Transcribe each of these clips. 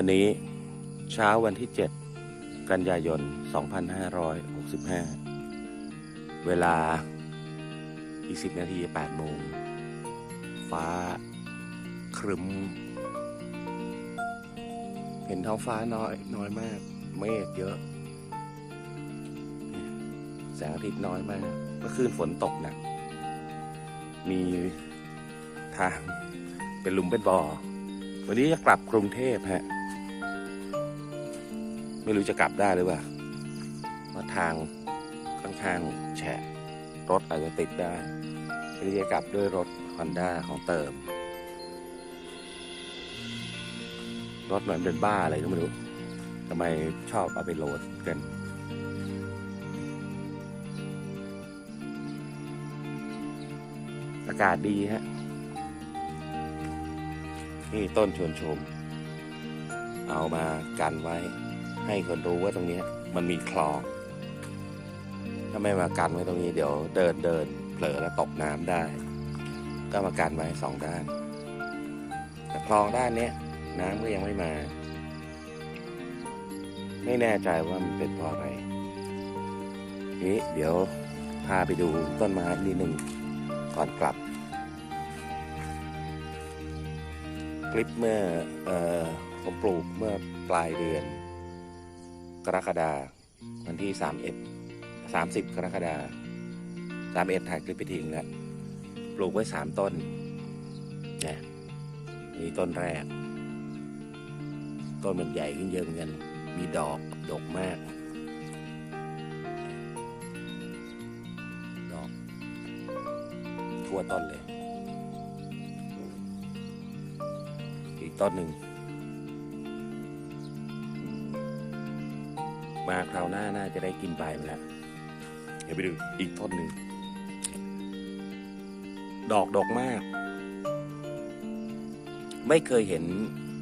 วันนี้เช้าวันที่ 7 กันยายน 2565 เวลาอีก 10 นาที8โมง ฟ้าครึม เห็นท้องฟ้าน้อยน้อยมาก เมฆเยอะ แสงอาทิตย์น้อยมากเมื่อคืนฝนตกหนัก มีทางเป็นลุมเป็นบ่อ วันนี้จะกลับกรุงเทพฮะ ไม่รู้จะกลับได้หรือเปล่าเพราะทางค่อนข้างแฉะรถอาจจะติดได้วันนี้จะกลับด้วยรถ Honda ของเติม รถเหมือนเป็นบ้าอะไรก็ไม่รู้ทำไมชอบเอาไปโหลดกันอากาศดีฮะ นี่ต้นชวนชม เอามากันไว้ ให้คนรู้ว่าตรงนี้มันมีคลอง ถ้าไม่มากันไว้ตรงนี้เดี๋ยวเดินเดินเผลอแล้วตกน้ำได้ ก็มากันไว้สองด้าน แต่คลองด้านเนี้ยน้ำก็ยังไม่มา ไม่แน่ใจว่ามันเป็นเพราะอะไรนี้เดี๋ยวพาไปดูต้นไม้นิดหนึ่งก่อนกลับ คลิปเมื่อเออผมปลูกเมื่อปลายเดือน กรกฎาวันที่สามเอ็ดสามสิบกรกฎาสามเอ็ดถ่ายคลิปไปทิ้งแล้วปลูกไว้สามต้นนี่ยนี่ต้นแรก ต้นมันใหญ่ขึ้นเยอะเหมือนกันมีดอก ดกมาก ดอก ทั่วต้นเลย อีกต้นหนึ่ง มาคราวหน้าน่าจะได้กินใบมันแล้วเดี๋ยวไปดูอีกต้นหนึ่ง ดอกดอกมาก ไม่เคยเห็น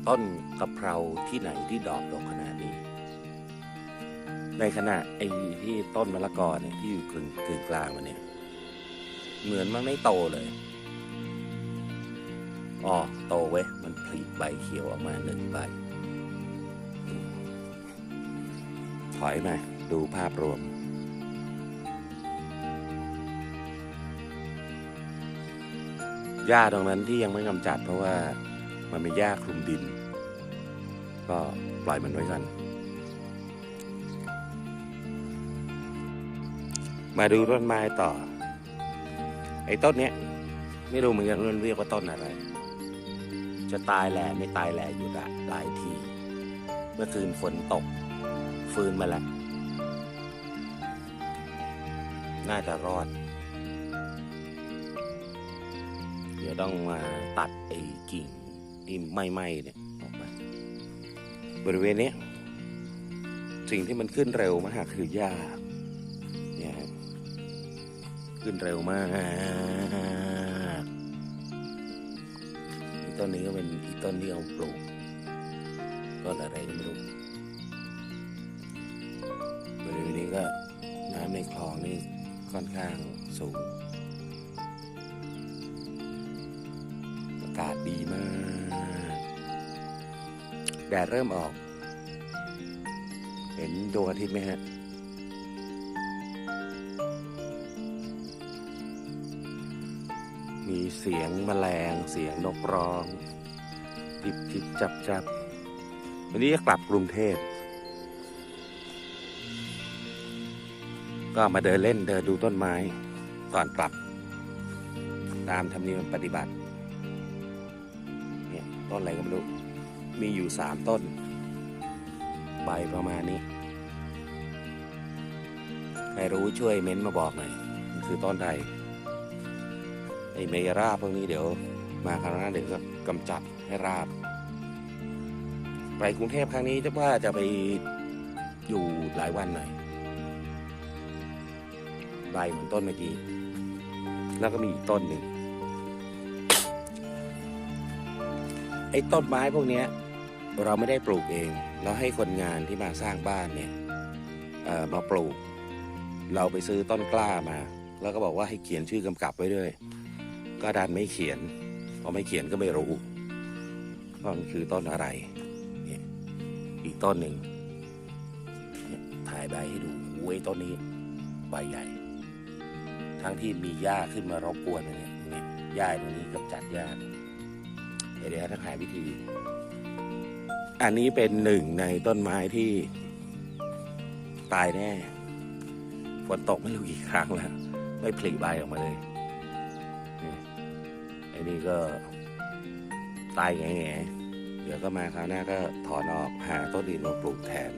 ต้นกะเพราที่ไหนที่ดอกดอกขนาดนี้ ในขณะไอ้ที่ต้นมะละกอเนี่ยที่อยู่กึ่งกึ่งกลางมันเนี่ย เหมือนมันไม่โตเลยอ๋อโตเว้ย มันผลิใบเขียวออกมาหนึ่งใบ ถอยมาดูภาพรวม หญ้าตรงนั้นที่ยังไม่กำจัดเพราะว่ามันมีหญ้าคลุมดิน ก็ปล่อยมันไว้ก่อน มาดูต้นไม้ต่อ ไอ้ต้นเนี้ย ไม่รู้เหมือนกันว่ามันเรียกว่าต้นอะไร จะตายแหล่ไม่ตายแหล่อยู่ละหลายที เมื่อคืนฝนตก ฟื้นมาแล้วน่าจะรอด เดี๋ยวต้องมาตัดไอ้กิ่งที่ไหม้ๆเนี่ยออกมาบริเวณเนี้ยสิ่งที่มันขึ้นเร็วมากคือหญ้าเนี่ยขึ้นเร็วมากต้นนี้ก็เป็นอีต้นที่เอาปลูกต้นอะไรก็ไม่รู้ นี่ค่อนข้างสูง อากาศดีมาก แดดเริ่มออก เห็นดวงอาทิตย์ไหมฮะมีเสียงแมลงเสียงนกร้อง จิบจิบจับจับ วันนี้จะกลับกรุงเทพ ก็มาเดินเล่นเดินดูต้นไม้ก่อนกลับ ตามธรรมเนียมปฏิบัติเนี่ยต้นอะไรก็ไม่รู้มีอยู่สามต้น ใบประมาณนี้ ใครรู้ช่วยเม้นต์มาบอกหน่อยมันคือต้นใดไอเมยราบพวกนี้เดี๋ยวมาคราวหน้าเดี๋ยวก็กำจัดให้ราบ ไปกรุงเทพครั้งนี้จะว่าจะไปอยู่หลายวันหน่อย ใบเหมือนต้นเมื่อกี้ แล้วก็มีอีกต้นหนึ่งไอ้ต้นไม้พวกนี้เราไม่ได้ปลูกเอง เราให้คนงานที่มาสร้างบ้านเนี่ยมาปลูก เราไปซื้อต้นกล้ามา แล้วก็บอกว่าให้เขียนชื่อกำกับไว้ด้วย ก็ดันไม่เขียนพอไม่เขียนก็ไม่รู้ว่ามันคือต้นอะไรเนี่ยกต้นหนึ่งถ่ายใบให้ดูโอ้ยต้นนี้ใบใหญ่ ทั้งที่มีหญ้าขึ้นมารบกวนเนี่ยเนี่ยหญ้าตรงนี้กำจัดหญ้าเดี๋ยวเดี๋ยวต้องหาวิธี อันนี้เป็นหนึ่งในต้นไม้ที่ ตายแน่ฝนตกไม่รู้กี่ครั้งแล้ว ไม่ผลิใบออกมาเลยไอ้นี่ก็ตายแง่ๆเดี๋ยวก็มาคราวหน้าก็ถอนออกหาต้นอื่นมาปลูกแทน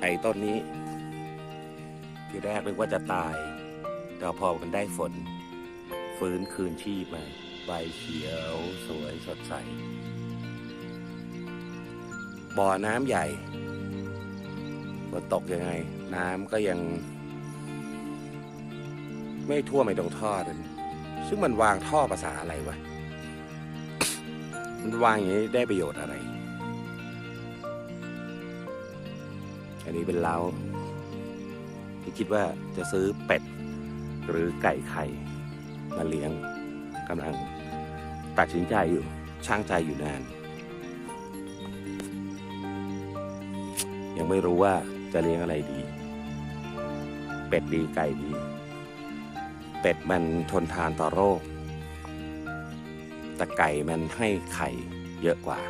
ไอ้ต้นนี้ ทีแรกนึกว่าจะตาย แต่พอมันได้ฝน ฟื้นคืนชีพมาใบเขียวสวยสดใส บ่อน้ำใหญ่ฝนตกยังไง น้ำก็ยัง ไม่ท่วมไปตรงท่อนั้นซึ่งมันวางท่อภาษาอะไรวะ มันวางอย่างนี้ได้ประโยชน์อะไร อันนี้เป็นเล้า คิดว่าจะซื้อเป็ด หรือไก่ไข่มาเลี้ยงกำลังตัดสินใจอยู่ช่างใจอยู่นาน ยังไม่รู้ว่าจะเลี้ยงอะไรดี เป็ดดีไก่ดี เป็ดมันทนทานต่อโรค แต่ไก่มันให้ไข่เยอะกว่า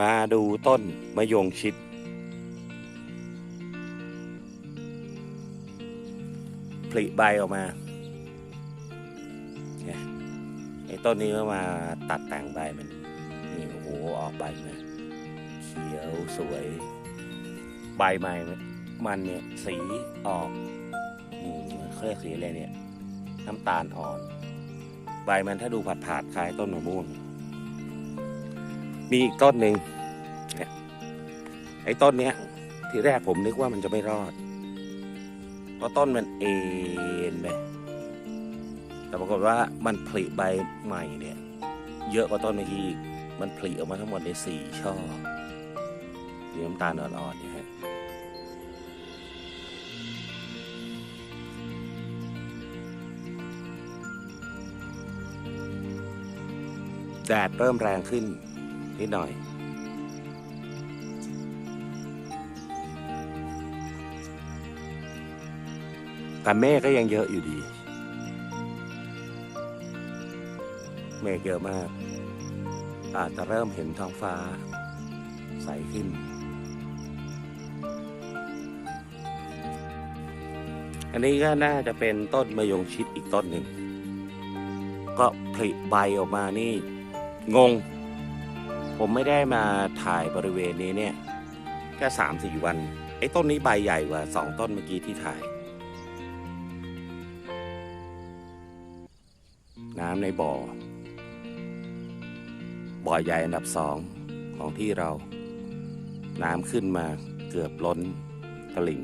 มาดูต้นมะยงชิด ลิใบออกมาไอ้ต้นนี้ก็มาตัดแต่งใบมันนี่โอ้โหออกใบมาเขียวสวย ใบใหม่มันเนี่ยสีออกอืมเขาเรียกสีอะไรเนี่ย น้ำตาลอ่อน ใบมันถ้าดูผัดผาดคล้ายต้นมะม่วง มีอีกต้นหนึ่งเนี่ยไอ้ต้นเนี้ยทีแรกผมนึกว่ามันจะไม่รอด เพราะต้นมันเอ็นไปแต่ปรากฏว่ามันผลิใบใหม่เนี่ย เยอะกว่าต้นเมื่อกี้อีก มันผลิออกมาทั้งหมดในสี่ช่อสีน้ำตาลอ่อนๆเนี่ยฮะแดดเริ่มแรงขึ้นนิดหน่อย แต่เมฆก็ยังเยอะอยู่ดี เมฆเยอะมาก อาจจะเริ่มเห็นท้องฟ้า ใสขึ้น อันนี้ก็น่าจะเป็นต้นมะยงชิดอีกต้นหนึ่ง ก็ผลิใบออกมานี่ งง ผมไม่ได้มาถ่ายบริเวณนี้เนี่ย แค่สามสี่วัน ไอ้ต้นนี้ใบใหญ่กว่าสองต้นเมื่อกี้ที่ถ่าย น้ำในบ่อ บ่อใหญ่อันดับสองของที่เรา น้ำขึ้นมาเกือบล้นตลิ่ง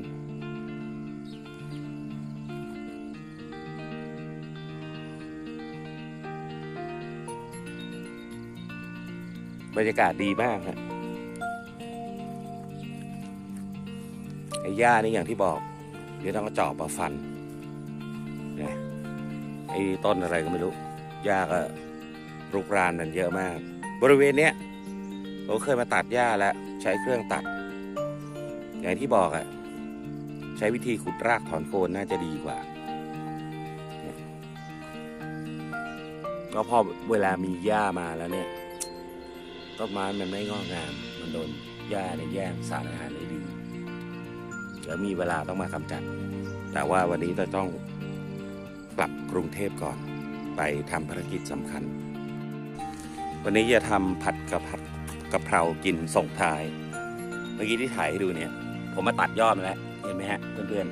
บรรยากาศดีมากฮะไอ้หญ้านี่อย่างที่บอก เดี๋ยวต้องเอาจอบมาฟันนะไอ้ต้นอะไรก็ไม่รู้ หญ้าก็รุกรานนั่นเยอะมาก บริเวณเนี้ยผมเคยมาตัดหญ้าแล้วใช้เครื่องตัด อย่างที่บอกอะ่ะใช้วิธีขุดรากถอนโคนน่าจะดีกว่าก็พอเวลามีหญ้ามาแล้วเนี่ยต้นไม้มันไม่งอกงาม มันโดนหญ้าในยแย่งสารอาหารได้ดีเดี๋ยวมีเวลาต้องมากำจัด แต่ว่าวันนี้เราต้องกลับกรุงเทพก่อน ไปทำภารกิจสำคัญ วันนี้จะทำผัดกะผัดกะเพรากินส่งทาย เมื่อกี้ที่ถ่ายให้ดูเนี่ย ผมมาตัดยอดมาแล้ว เห็นไหมฮะเพื่อน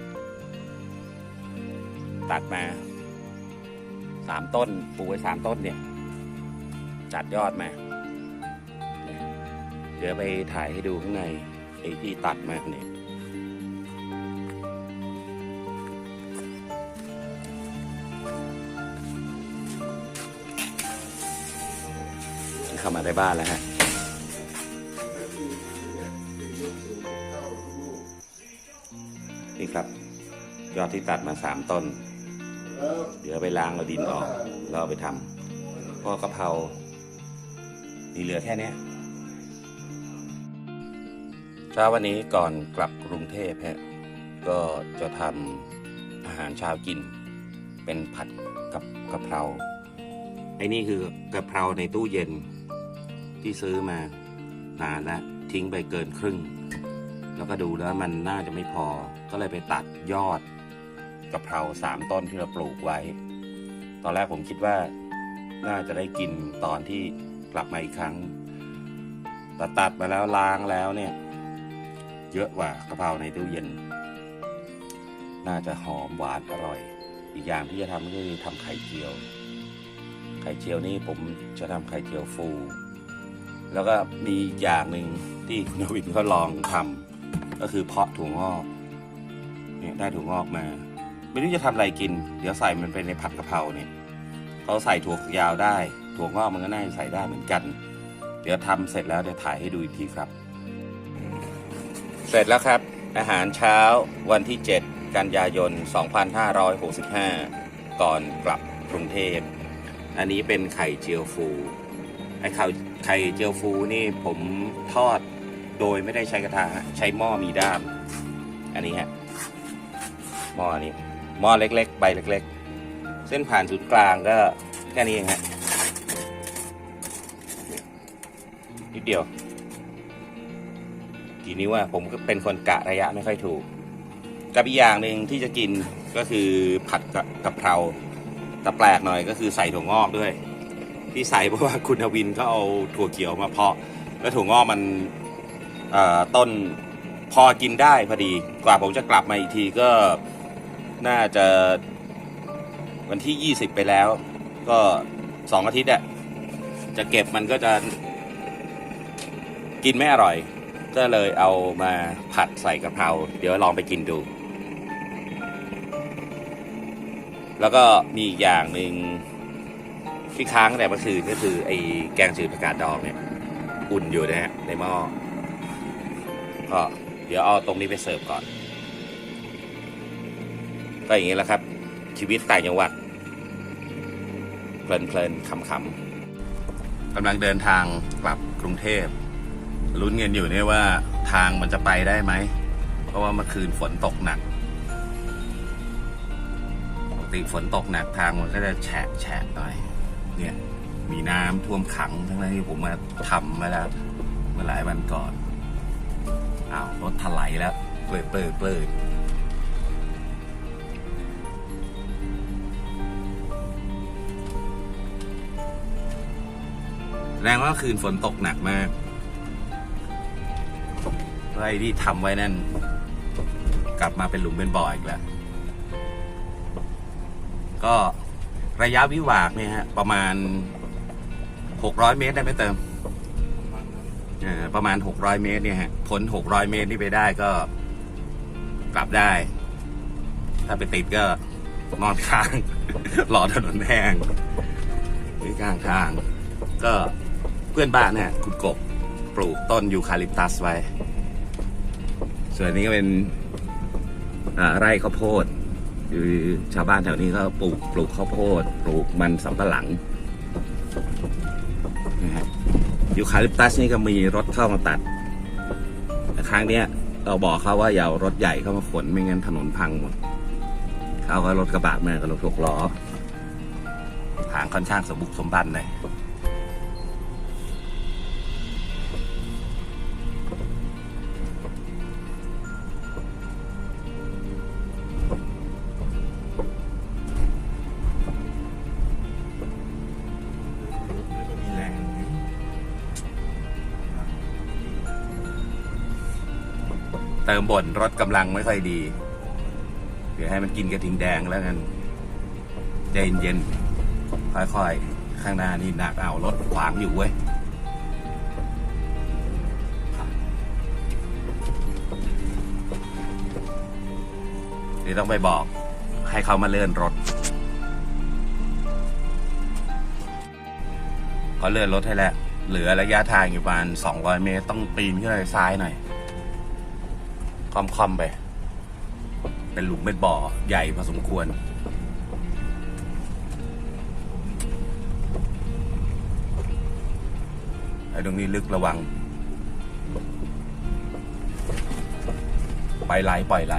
ๆ ตัดมาสามต้นปลูกไว้สามต้นเนี่ยจัดยอดมา เดี๋ยวไปถ่ายให้ดูข้างในไอ้ที่ตัดมาเนี่ย บ้านแล้วฮะนี่ครับ ยอดที่ตัดมาสามต้น เดี๋ยวไปล้างเอาดินออกแล้วไปทำเพระกะเพราที่เหลือแค่นี้เช้าวันนี้ก่อนกลับกรุงเทพฮะก็จะทำอาหารเช้ากิน เป็นผัดกับกะเพราไอ้นี่คือกะเพราในตู้เย็น ที่ซื้อมานานแล้วทิ้งไปเกินครึ่ง แล้วก็ดูแล้วมันน่าจะไม่พอ ก็เลยไปตัดยอดกะเพราสามต้นที่เราปลูกไว้ ตอนแรกผมคิดว่าน่าจะได้กินตอนที่กลับมาอีกครั้งแต่ตัดมาแล้วล้างแล้วเนี่ย เยอะกว่ากะเพราในตู้เย็น น่าจะหอมหวานอร่อย อีกอย่างที่จะทำก็คือทำไข่เจียว ไข่เจียวนี่ผมจะทำไข่เจียวฟู แล้วก็มีอีกอย่างหนึ่งที่คุณวินเขาลองทำก็คือเพาะถั่วงอกเนี่ยได้ถั่วงอกมา ไม่รู้จะทำอะไรกิน เดี๋ยวใส่มันไปในผัดกะเพราเนี่ยเขาใส่ถั่วยาวได้ ถั่วงอกมันก็น่าจะใส่ได้เหมือนกัน เดี๋ยวทำเสร็จแล้วเดี๋ยวถ่ายให้ดูอีกทีครับ เสร็จแล้วครับ อาหารเช้าวันที่ 7 กันยายน 2565 ก่อนกลับกรุงเทพ อันนี้เป็นไข่เจียวฟูไอ้ไข่ ไข่เจียวฟูนี่ผมทอดโดยไม่ได้ใช้กระทะใช้หม้อมีด้าม อันนี้ฮะหม้อนี้หม้อเล็ก ๆ ใบเล็ก ๆ เส้นผ่านศูนย์กลางก็แค่นี้เองฮะนิดเดียวกี่นิ้วอะผมก็เป็นคนกะระยะไม่ค่อยถูก กับอีกอย่างหนึ่งที่จะกินก็คือผัดกับกะเพราแต่แปลกหน่อยก็คือใส่ถั่วงอกด้วย ที่ใส่เพราะว่าคุณทวินเขาเอาถั่วเขียวมาเพาะ แล้วถั่วงอกมันต้นพอกินได้พอดีกว่าผมจะกลับมาอีกทีก็น่าจะวันที่ 20 ไปแล้ว ก็สองอาทิตย์อะจะเก็บมันก็จะกินไม่อร่อย ก็เลยเอามาผัดใส่กะเพราเดี๋ยวลองไปกินดู แล้วก็มีอีกอย่างหนึ่ง ที่ค้างแต่เมื่อคืนก็คือไอ้แกงจืดผักกาดดองเนี่ย อุ่นอยู่นะฮะในหม้อก็เดี๋ยวเอาตรงนี้ไปเสิร์ฟก่อน ก็อย่างนี้แหละครับ ชีวิตต่างจังหวัดเพลินๆขำๆกำลังเดินทางกลับกรุงเทพลุ้นกันอยู่เนี่ยว่าทางมันจะไปได้ไหม เพราะว่าเมื่อคืนฝนตกหนักปกติฝนตกหนักทางมันก็จะแฉะแฉะหน่อย เนี่ย มีน้ำท่วมขังทั้งนั้นที่ผมมาทำมาแล้วเมื่อหลายวันก่อนอ้าวรถถลายแล้วเปลือเปลือเปลือยแรงว่าคืนฝนตกหนักมากไรที่ทำไว้นั่น กลับมาเป็นหลุมเป็นบ่ออีกแล้ว ก็ ระยะวิวากเนี่ยฮะประมาณ 600 เมตรได้ไหมเติมประมาณ 600 เมตรเนี่ยฮะพ้น600 เมตรนี่ไปได้ก็กลับได้ ถ้าไปติดก็นอนค้างรอถนนแห้งหรือกลางทาง ก็เพื่อนบ้านเนี่ยคุณกบปลูกต้นยูคาลิปตัสไว้ ส่วนนี้ก็เป็นไร่ข้าวโพด คือชาวบ้านแถวนี้ก็ปลูกปลูกข้าวโพด ปลูกมันสำปะหลังนะฮะยูคาลิปตัสนี่ก็มีรถเข้ามาตัดแต่ครั้งเนี้ยเราบอกเขาว่าอย่าเอารถใหญ่เข้ามาขนไม่งั้นถนนพังหมดเขาก็รถกระบะมากับรถหกล้อทางค่อนข้างสมบุกสมบันเลย เติมบ่นรถกำลังไม่ค่อยดี เดี๋ยวให้มันกินกระทิงแดงแล้วกันใจเย็นๆค่อยๆ ข้างหน้านี่หนักเอารถขวางอยู่เว้ยเดี๋ยวต้องไปบอกให้เขามาเลื่อนรถเขาเลื่อนรถให้แล้ว เหลือระยะทางอยู่ประมาณ200 เมตร ต้องปีนขึ้นไปซ้ายหน่อย ค่อมไป เป็นหลุมเป็นบ่อใหญ่พอสมควร ไอตรงนี้ลึกระวัง ไปไหลปล่อยไหล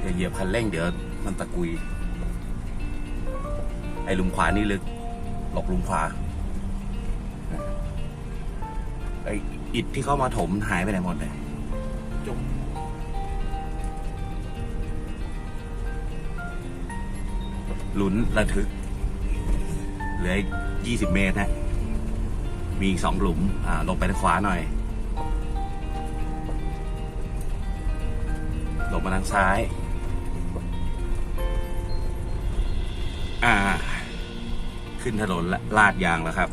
อย่าเหยียบคันเร่งเดี๋ยวมันตะกุย ไอ้หลุมขวานี่ลึก หลบหลุมขวาไอ้อิฐที่เข้ามาถมหายไปไหนหมดเลย จมลุ้นระทึก เหลือยี่สิบเมตรนะ มีอีกสองหลุม อ่า ลงไปทางขวาหน่อย ลงมาทางซ้าย อ่า ขึ้นถนนลาดยางแล้วครับ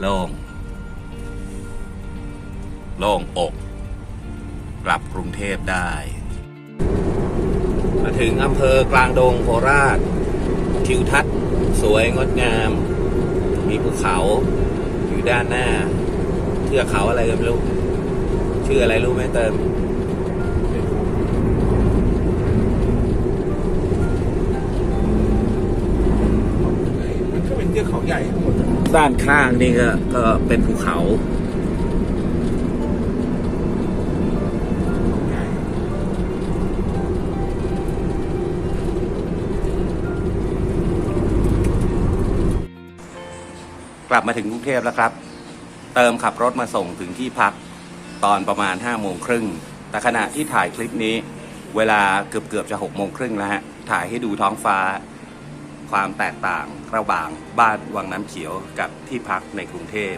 โล่ง โล่งอก กลับกรุงเทพได้ มาถึงอำเภอกลางดงโคราชทิวทัศน์สวยงดงาม มีภูเขาอยู่ด้านหน้า เทือกเขาอะไรก็ไม่รู้ ชื่ออะไรรู้ไหมเติมมันก็เป็นเทือกเขาใหญ่ทั้งหมดอะด้านข้างนี่ก็ก็เป็นภูเขา ลับมาถึงกรุงเทพแล้วครับ เติมขับรถมาส่งถึงที่พักตอนประมาณ5้าโมงครึ่ง แต่ขณะที่ถ่ายคลิปนี้ เวลาเกือบเกือบๆจะ6กโมงครึ่งแล้วฮะ ถ่ายให้ดูท้องฟ้า ความแตกต่างระหว่างบ้านวังน้ำเขียวกับที่พักในกรุงเทพ